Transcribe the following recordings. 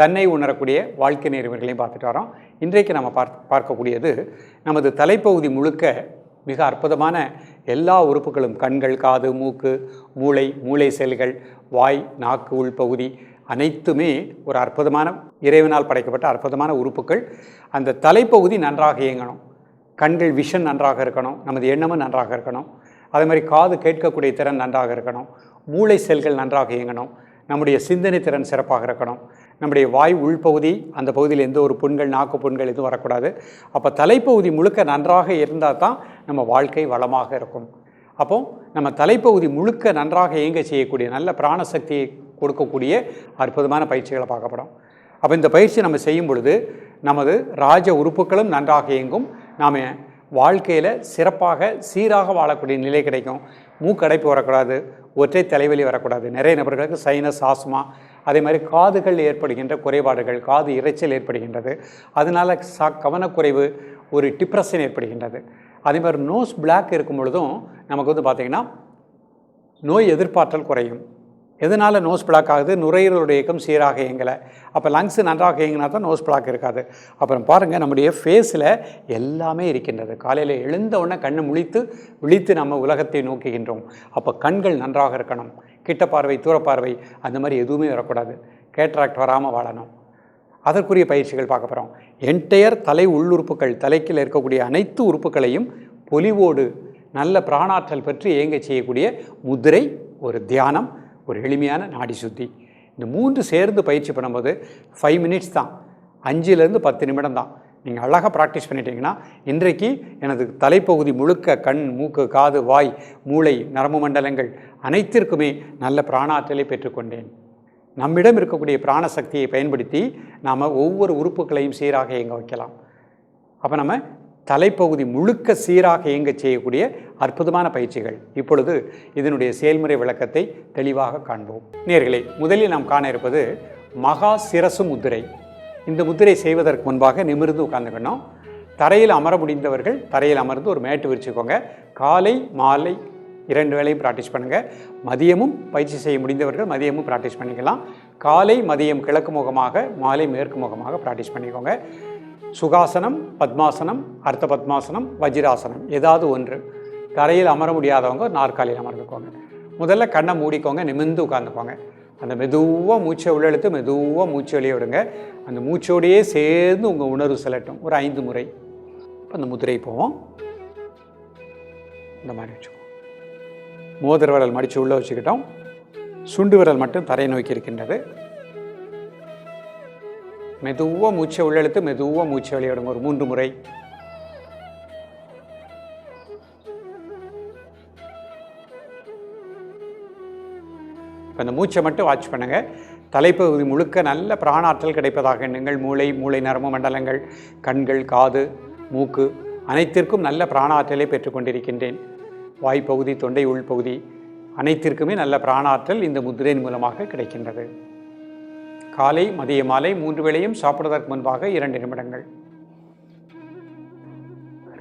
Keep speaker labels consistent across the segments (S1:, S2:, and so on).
S1: தன்னை உணரக்கூடிய வாழ்க்கை நெறிமுறைகளையும் பார்த்துட்டு வரோம். இன்றைக்கு நம்ம பார்க்க பார்க்கக்கூடியது நமது தலைப்பகுதி முழுக்க மிக அற்புதமான எல்லா உறுப்புகளும் கண்கள் காது மூக்கு மூளை மூளை செல்கள் வாய் நாக்கு உள்பகுதி அனைத்துமே ஒரு அற்புதமான இறைவனால் படைக்கப்பட்ட அற்புதமான உறுப்புகள். அந்த தலைப்பகுதி நன்றாக இயங்கணும். கண்கள் விஷன் நன்றாக இருக்கணும். நமது எண்ணமும் நன்றாக இருக்கணும். அதே மாதிரி காது கேட்கக்கூடிய திறன் நன்றாக இருக்கணும். மூளை செல்கள் நன்றாக இயங்கணும். நம்முடைய சிந்தனை திறன் சிறப்பாக இருக்கணும். நம்முடைய வாய் உள்பகுதி அந்த பகுதியில் எந்த ஒரு புண்கள் நாக்கு புண்கள் எதுவும் வரக்கூடாது. அப்போ தலைப்பகுதி முழுக்க நன்றாக இருந்தால் தான் நம்ம வாழ்க்கை வளமாக இருக்கும். அப்போ நம்ம தலைப்பகுதி முழுக்க நன்றாக இயங்க செய்யக்கூடிய நல்ல பிராணசக்தியை கொடுக்கக்கூடிய அற்புதமான பயிற்சிகளை பார்க்கப்படும் அப்போ இந்த பயிற்சி நம்ம செய்யும் பொழுது நமது ராஜ உறுப்புகளும் நன்றாக இயங்கும். நாம் வாழ்க்கையில் சிறப்பாக சீராக வாழக்கூடிய நிலை கிடைக்கும். மூக்கடைப்பு வரக்கூடாது ஒற்றை தலைவலி வரக்கூடாது. நிறைய நபர்களுக்கு சைனஸ் ஆஸ்மா அதே மாதிரி காதுகள் ஏற்படுகின்ற குறைபாடுகள் காது இறைச்சல் ஏற்படுகின்றது. அதனால் ச கவனக்குறைவு ஒரு டிப்ரெஷன் ஏற்படுகின்றது. அதே மாதிரி நோஸ் பிளாக் இருக்கும் பொழுதும் நமக்கு வந்து பார்த்திங்கன்னா நோய் எதிர்ப்பாற்றல் குறையும். எதனால் நோஸ் பிளாக் ஆகுது? நுரையீரலுடைய இயக்கம் சீராக இயங்கலை. அப்போ லங்ஸ் நன்றாக இயங்கினா தான் நோஸ் பிளாக் இருக்காது. அப்புறம் பாருங்கள் நம்முடைய ஃபேஸில் எல்லாமே இருக்கின்றது. காலையில் எழுந்த உடனே கண்ணை முழித்து விழித்து நம்ம உலகத்தை நோக்குகின்றோம். அப்போ கண்கள் நன்றாக இருக்கணும். கிட்ட பார்வை தூரப்பார்வை அந்த மாதிரி எதுவுமே வரக்கூடாது. கேட்ராக்ட் வராமல் வாழணும். அதற்குரிய பயிற்சிகள் பார்க்க போகிறோம் என்டையர் தலை உள்ளுறுப்புகள் தலைக்கில் இருக்கக்கூடிய அனைத்து உறுப்புகளையும் பொலிவோடு நல்ல பிராணாற்றல் பற்றி இயங்க செய்யக்கூடிய முதிரை ஒரு தியானம் ஒரு எளிமையான நாடி சுத்தி. இந்த மூன்று சேர்ந்து பயிற்சி பண்ணும்போது ஃபைவ் மினிட்ஸ் தான். அஞ்சுலேருந்து பத்து நிமிடம் தான். நீங்கள் அழகாக ப்ராக்டிஸ் பண்ணிட்டீங்கன்னா இன்றைக்கு எனது தலைப்பகுதி முழுக்க கண் மூக்கு காது வாய் மூளை நரம்பு மண்டலங்கள் அனைத்திற்குமே நல்ல பிராணாற்றலை பெற்றுக்கொண்டேன். நம்மிடம் இருக்கக்கூடிய பிராணசக்தியை பயன்படுத்தி நாம் ஒவ்வொரு உறுப்புகளையும் சீராக இயங்க வைக்கலாம். அப்போ நம்ம தலைப்பகுதி முழுக்க சீராக இயங்க செய்யக்கூடிய அற்புதமான பயிற்சிகள். இப்பொழுது இதனுடைய செயல்முறை விளக்கத்தை தெளிவாக காண்போம். நேர்களே முதலில் நாம் காண இருப்பது மகா சிரசு முத்திரை. இந்த முத்திரை செய்வதற்கு முன்பாக நிமிர்ந்து உட்காந்துக்கணும் தரையில் அமர முடிந்தவர்கள் தரையில் அமர்ந்து ஒரு மேட்டு விரிச்சுக்கோங்க. காலை மாலை இரண்டு வேளையும் ப்ராக்டிஸ் பண்ணுங்கள் மதியமும் பயிற்சி செய்ய முடிந்தவர்கள் மதியமும் ப்ராக்டிஸ் பண்ணிக்கலாம். காலை மதியம் கிழக்கு முகமாக மாலை மேற்கு முகமாக ப்ராக்டிஸ் பண்ணிக்கோங்க. சுகாசனம் பத்மாசனம் அர்த்த பத்மாசனம் வஜ்ராசனம் ஏதாவது ஒன்று. தரையில் அமர முடியாதவங்க நாற்காலியில் அமர்ந்துக்கோங்க. முதல்ல கண்ணை மூடிக்கோங்க நிமிர்ந்து உட்காந்துக்கோங்க அந்த மெதுவாக மூச்சை உள்ளெழுத்து மெதுவாக மூச்சு வெளியே விடுங்க. அந்த மூச்சோடையே சேர்ந்து உங்கள் உணர்வு செலட்டும் ஒரு ஐந்து முறை. அந்த முதிரை போவோம். இந்த மாதிரி வச்சுக்கோங்க மோதிர விரல் மடித்து உள்ளே வச்சுக்கிட்டோம். சுண்டு விரல் மட்டும் தரையை நோக்கி இருக்கின்றது. மெதுவாக மூச்சை உள்ளெழுத்து மெதுவாக மூச்சை வெளியிடுங்க ஒரு மூன்று முறை. இப்போ அந்த மூச்சை மட்டும் வாட்ச் பண்ணுங்கள் தலைப்பகுதி முழுக்க நல்ல பிராணாற்றல் கிடைப்பதாக எண்ணுங்கள். மூளை மூளை நரம்பு மண்டலங்கள் கண்கள் காது மூக்கு அனைத்திற்கும் நல்ல பிராணாற்றலை பெற்றுக்கொண்டிருக்கின்றேன் வாய்ப்பகுதி தொண்டை உள்பகுதி அனைத்திற்குமே நல்ல பிராணாற்றல் இந்த முதிரையின் மூலமாக கிடைக்கின்றது. காலை மதிய மாலை மூன்று வேளையும் சாப்பிடுவதற்கு முன்பாக இரண்டு நிமிடங்கள்.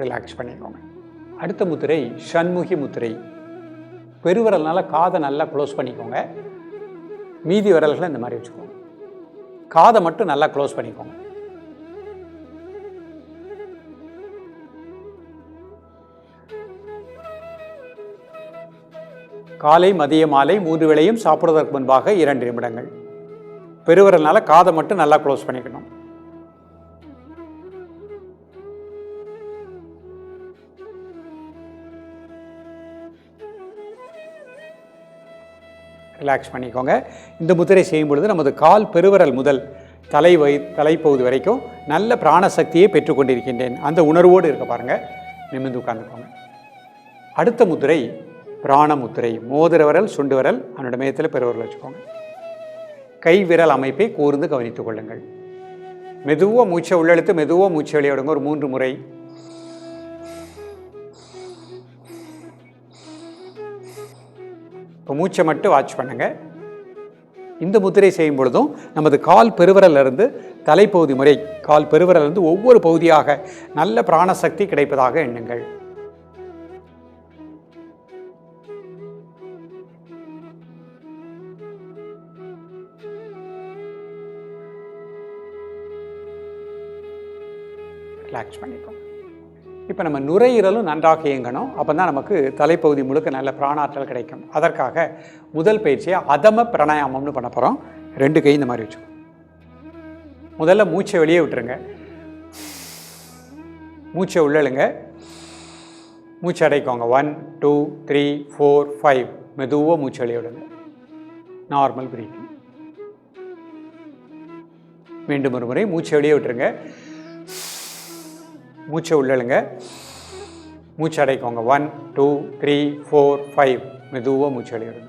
S1: ரிலாக்ஸ் பண்ணிக்கோங்க. அடுத்த முத்திரை ஷண்முகி முத்திரை. பெருவிரல்னால காதை நல்லா க்ளோஸ் பண்ணிக்கோங்க. மீதி விரல்களை இந்த மாதிரி வச்சுக்கோங்க. காதை மட்டும் நல்லா க்ளோஸ் பண்ணிக்கோங்க. காலை மதிய மாலை மூன்று வேளையும் சாப்பிடுவதற்கு முன்பாக இரண்டு நிமிடங்கள். பெருவிரல்னால காதை மட்டும் நல்லா க்ளோஸ் பண்ணிக்கணும். ரிலாக்ஸ் பண்ணிக்கோங்க. இந்த முத்திரை செய்யும் பொழுது நமது கால் பெருவரல் முதல் தலை வை தலைப்பகுதி வரைக்கும் நல்ல பிராணசக்தியை பெற்றுக்கொண்டிருக்கின்றேன் அந்த உணர்வோடு இருக்க பாருங்கள் நிமிர்ந்து உட்கார்ந்துக்கோங்க. அடுத்த முத்திரை பிராண முத்திரை. மோதிர விரல் சுண்டு விரல் அவனோட மேத்தில் பெருவரல் வச்சுக்கோங்க. கை விரல் அமைப்பை கூர்ந்து கவனித்துக் கொள்ளுங்கள். மெதுவாக மூச்சை உள்ளெழுத்து மெதுவாக மூச்சை வெளியிடுங்க. ஒரு மூன்று முறை. இப்போ மூச்சை மட்டும் வாட்ச் பண்ணுங்கள் இந்த முத்திரை செய்யும் பொழுதும் நமது கால் பெருவரலிருந்து இருந்து தலைப்பகுதி முறை கால் பெருவரலிருந்து ஒவ்வொரு பகுதியாக நல்ல பிராணசக்தி கிடைப்பதாக எண்ணுங்கள். ரிலாக்ஸ் பண்ணிக்கோங்க. இப்போ நம்ம நுரையீரலும் நன்றாக இயங்கணும். அப்போ தான் நமக்கு தலைப்பகுதி முழுக்க நல்ல பிராணாற்றல் கிடைக்கும். அதற்காக முதல் பயிற்சியை அதம பிராணாயாமம்னு பண்ண போகிறோம் ரெண்டு கை இந்த மாதிரி வச்சுக்கோங்க முதல்ல மூச்சை வெளியே விட்டுருங்க. மூச்சை உள்ளழுங்க மூச்சு அடைக்கோங்க. One two three four five மெதுவாக மூச்சு வெளியே விடுங்க. நார்மல் பிரீத்திங் மீண்டும் ஒரு முறை மூச்சை வெளியே விட்டுருங்க. மூச்சை உள்ளழுங்க. மூச்சு அடைக்கோங்க. One two three four five மெதுவாக மூச்சு அடையிடுங்க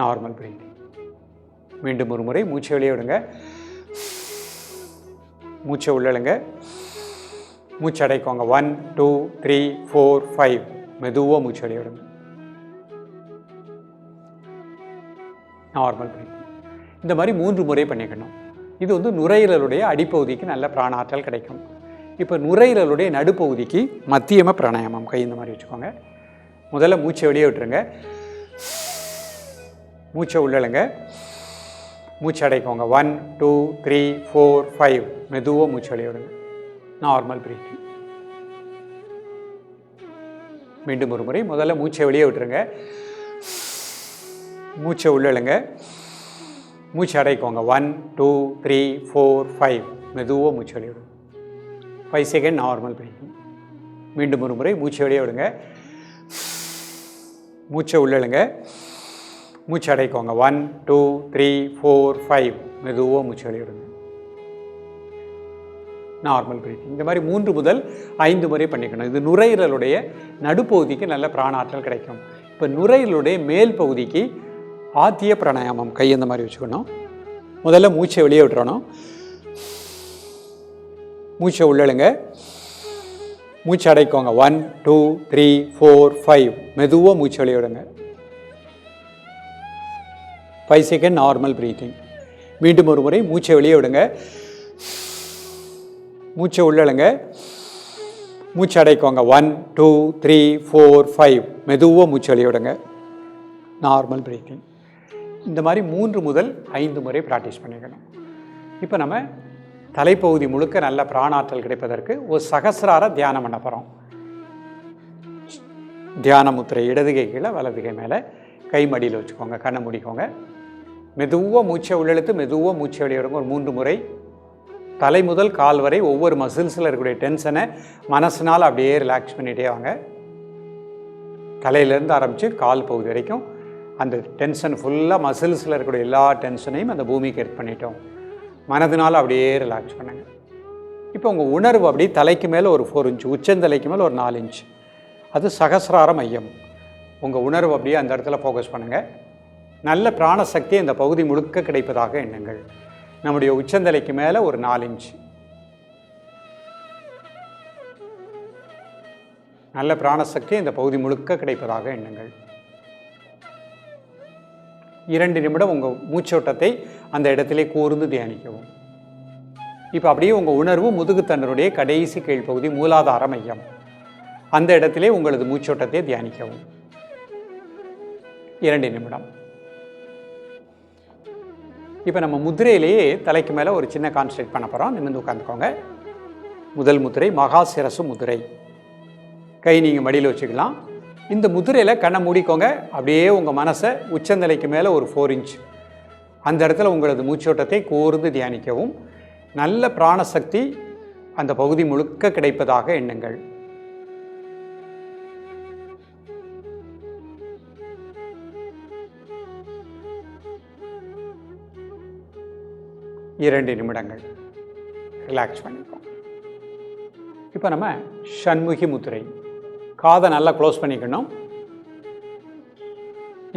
S1: நார்மல் பிரீத்திங் மீண்டும் ஒரு முறை மூச்சை வெளியே விடுங்க. மூச்சை உள்ளழுங்க. மூச்சு அடைக்கோங்க. One two three four five மெதுவாக மூச்சு வெளியே விடுங்க. நார்மல் பிரீத்திங் இந்த மாதிரி மூன்று முறை பண்ணிக்கணும். இது வந்து நுரையீரலுடைய அடிப்பகுதிக்கு நல்ல பிராணாற்றல் கிடைக்கும். இப்போ நுரையீரலுடைய நடுப்பகுதிக்கு மத்தியம பிராணாயாமம் கை இந்த மாதிரி வச்சுக்கோங்க. முதல்ல மூச்சை வெளியே விட்டுருங்க. மூச்சை உள்ளழுங்க மூச்சு அடைக்கோங்க. One two three four five மெதுவாக மூச்சு வெளியே விடுங்க. நார்மல் பிரீத்திங் மீண்டும் ஒரு முறை முதல்ல மூச்சை வெளியே விட்டுருங்க. மூச்சை உள்ளழுங்க மூச்சு அடைக்கோங்க one two three four five மெதுவாக மூச்சு வெளியே விடுங்க ஃபைவ் செகண்ட் நார்மல் பிரீத்திங் மீண்டும் ஒரு முறை மூச்சு வெளியே விடுங்க. மூச்சை உள்ளழுங்க மூச்சு அடைக்கோங்க one two three four five மெதுவாக மூச்சு வெளியே விடுங்க. நார்மல் பிரீத்திங் இந்த மாதிரி மூன்று முதல் ஐந்து முறை பண்ணிக்கணும். இது நுரையீரலுடைய நடுப்பகுதிக்கு நல்ல பிராணாற்றல் கிடைக்கும். இப்போ நுரையீரலுடைய மேல் பகுதிக்கு ஆத்திய பிராணாயாமம் கை இந்த மாதிரி வச்சுக்கணும். முதல்ல மூச்சை வெளியே விட்டுறணும். மூச்சை உள்ளழுங்க மூச்சு அடைக்கோங்க. One two three four five மெதுவாக மூச்சு வெளியே விடுங்க. ஃபைவ் செகண்ட் நார்மல் ப்ரீத்திங் மீண்டும் ஒரு முறை மூச்சை வெளியே விடுங்க. மூச்சை உள்ளழுங்க மூச்சு அடைக்கோங்க. One two three four five மெதுவாக மூச்சு வெளியே விடுங்க. நார்மல் ப்ரீத்திங் இந்த மாதிரி மூன்று முதல் ஐந்து முறை ப்ராக்டிஸ் பண்ணிக்கணும். இப்போ நம்ம தலைப்பகுதி முழுக்க நல்ல பிராணாற்றல் கிடைப்பதற்கு ஒரு சகசிரார தியானம் பண்ண போகிறோம் தியான முத்திரை இடதுகை கீழே வலதுகை மேலே கை மடியில் வச்சுக்கோங்க கண்ணை மூடிக்கோங்க. மெதுவாக மூச்சை உள்ளெழுத்து மெதுவாக மூச்சை வெளியிடுங்க ஒரு மூன்று முறை. தலை முதல் கால் வரை ஒவ்வொரு மசில்ஸில் இருக்கக்கூடிய டென்ஷனை மனசுனால் அப்படியே ரிலாக்ஸ் பண்ணிகிட்டே வாங்க. தலையிலேருந்து ஆரம்பித்து கால் பகுதி வரைக்கும் அந்த டென்ஷன் ஃபுல்லாக மசில்ஸில் இருக்கக்கூடிய எல்லா டென்ஷனையும் அந்த பூமிக்கு எர்த் பண்ணிட்டோம். மனதினால் அப்படியே ரிலாக்ஸ் பண்ணுங்க. இப்போ உங்கள் உணர்வு அப்படியே தலைக்கு மேலே ஒரு ஃபோர் இன்ச் உச்சந்தலைக்கு மேலே ஒரு நாலு இன்ச் அது சகசிரார மையம். உங்கள் உணர்வு அப்படியே அந்த இடத்துல ஃபோக்கஸ் பண்ணுங்கள் நல்ல பிராணசக்தி இந்த பகுதி முழுக்க கிடைப்பதாக எண்ணுங்கள். நம்முடைய உச்சந்தலைக்கு மேலே ஒரு நாலு இன்ச் நல்ல பிராணசக்தி இந்த பகுதி முழுக்க கிடைப்பதாக எண்ணுங்கள். இரண்டு நிமிடம் உங்கள் மூச்சோட்டத்தை அந்த இடத்திலே கூர்ந்து தியானிக்கவும். இப்போ அப்படியே உங்கள் உணர்வு முதுகுத்தன்னருடைய கடைசி கீழ்ப்பகுதி மூலாதார மையம். அந்த இடத்திலே உங்களது மூச்சோட்டத்தை தியானிக்கவும். இரண்டு நிமிடம். இப்போ நம்ம முதிரையிலேயே தலைக்கு மேலே ஒரு சின்ன கான்சன்ட்ரேட் பண்ண போகிறோம் நிமிர்ந்து உட்காந்துக்கோங்க முதல் முதிரை மகா சிரசு முதிரை. கை நீங்கள் மடியில் வச்சுக்கலாம். இந்த முதிரையில் கண்ணை மூடிக்கோங்க. அப்படியே உங்கள் மனசை உச்சந்தலைக்கு மேலே ஒரு ஃபோர் இன்ச் அந்த இடத்துல உங்களது மூச்சோட்டத்தை கூர்ந்து தியானிக்கவும். நல்ல பிராணசக்தி அந்த பகுதி முழுக்க கிடைப்பதாக எண்ணுங்கள். இரண்டு நிமிடங்கள். ரிலாக்ஸ் பண்ணிப்போம் இப்போ நம்ம ஷண்முகி முத்திரை காதை நல்லா க்ளோஸ் பண்ணிக்கணும்.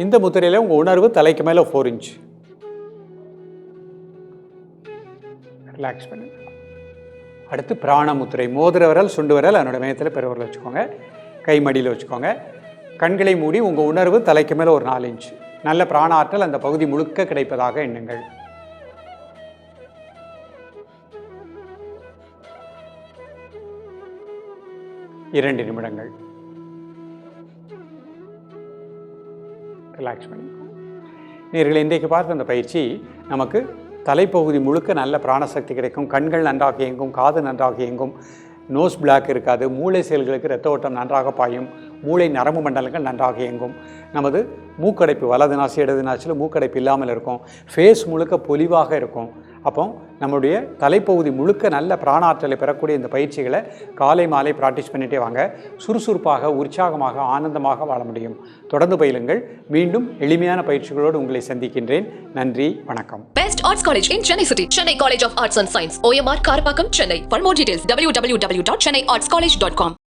S1: இந்த முத்திரையில் உங்கள் உணர்வு தலைக்கு மேலே ஃபோர் இன்ச் ரிலாக்ஸ் பண்ணுங்க அடுத்து பிராணமுத்திரை மோதிர விரல் சுண்டு விரல் என்னோட மேயத்தில் பெருவரில் வச்சுக்கோங்க. கை மடியில் வச்சுக்கோங்க. கண்களை மூடி உங்கள் உணர்வு தலைக்கு மேலே ஒரு நாலு இன்ச் நல்ல பிராண ஆற்றல் அந்த பகுதி முழுக்க கிடைப்பதாக எண்ணுங்கள். இரண்டு நிமிடங்கள். ரிலாக்ஸ் பண்ணிக்கோங்க இன்றைக்கு பார்த்த அந்த பயிற்சி நமக்கு தலைப்பகுதி முழுக்க நல்ல பிராணசக்தி கிடைக்கும். கண்கள் நன்றாக இயங்கும் காது நன்றாக இயங்கும். நோஸ் பிளாக் இருக்காது மூளை செயல்களுக்கு இரத்த ஓட்டம் நன்றாக பாயும். மூளை நரம்பு மண்டலங்கள் நன்றாக இயங்கும். நமது மூக்கடைப்பு வலது நாசி இடது நாசியில் மூக்கடைப்பு இல்லாமல் இருக்கும். ஃபேஸ் முழுக்க பொலிவாக இருக்கும். அப்போ நம்முடைய தலைப்பகுதி முழுக்க நல்ல பிராணாற்றலை பெறக்கூடிய இந்த பயிற்சிகளை காலை மாலை ப்ராக்டிஸ் பண்ணிட்டே வாங்க. சுறுசுறுப்பாக உற்சாகமாக ஆனந்தமாக வாழ முடியும். தொடர்ந்து பயிலுங்கள். மீண்டும் எளிமையான பயிற்சிகளோடு உங்களை சந்திக்கின்றேன். நன்றி வணக்கம்.
S2: Best Arts arts and science City. Chennai College of details W W W dot Chennai arts college dot com